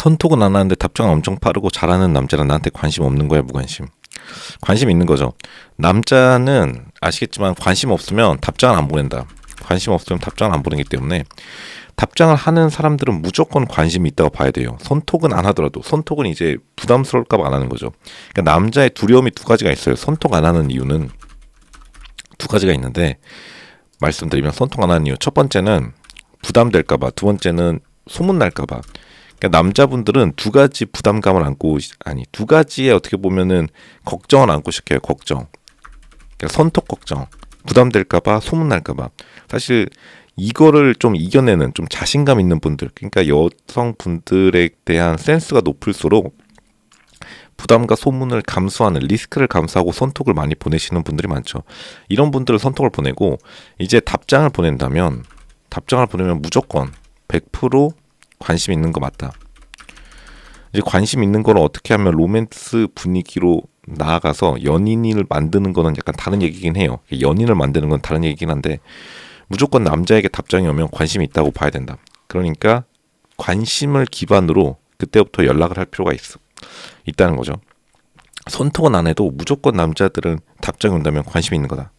손톱은 안 하는데 답장 엄청 빠르고 잘하는 남자는 나한테 관심 없는 거야 무관심. 관심 있는 거죠. 남자는 아시겠지만 관심 없으면 답장을 안 보낸다. 관심 없으면 답장을 안 보내기 때문에 답장을 하는 사람들은 무조건 관심이 있다고 봐야 돼요. 손톱은 안 하더라도 손톱은 이제 부담스러울까봐 안 하는 거죠. 그러니까 남자의 두려움이 두 가지가 있어요. 손톱 안 하는 이유는 두 가지가 있는데 말씀드리면 손톱 안 하는 이유 첫 번째는 부담될까봐 두 번째는 소문 날까봐 그러니까 남자분들은 두 가지 부담감을 안고 아니 두 가지의 어떻게 보면은 걱정을 안고 시켜요 걱정. 그러니까 손톱 걱정. 부담될까봐 소문 날까봐. 사실 이거를 좀 이겨내는 좀 자신감 있는 분들 그러니까 여성분들에 대한 센스가 높을수록 부담과 소문을 감수하는 리스크를 감수하고 손톱을 많이 보내시는 분들이 많죠. 이런 분들을 손톱을 보내고 이제 답장을 보낸다면 답장을 보내면 무조건 100% 관심 있는 거 맞다. 이제 관심 있는 거를 어떻게 하면 로맨스 분위기로 나아가서 연인을 만드는 거는 약간 다른 얘기긴 해요. 연인을 만드는 건 다른 얘기긴 한데 무조건 남자에게 답장이 오면 관심이 있다고 봐야 된다. 그러니까 관심을 기반으로 그때부터 연락을 할 필요가 있어. 있다는 거죠. 손톱은 안 해도 무조건 남자들은 답장이 온다면 관심이 있는 거다.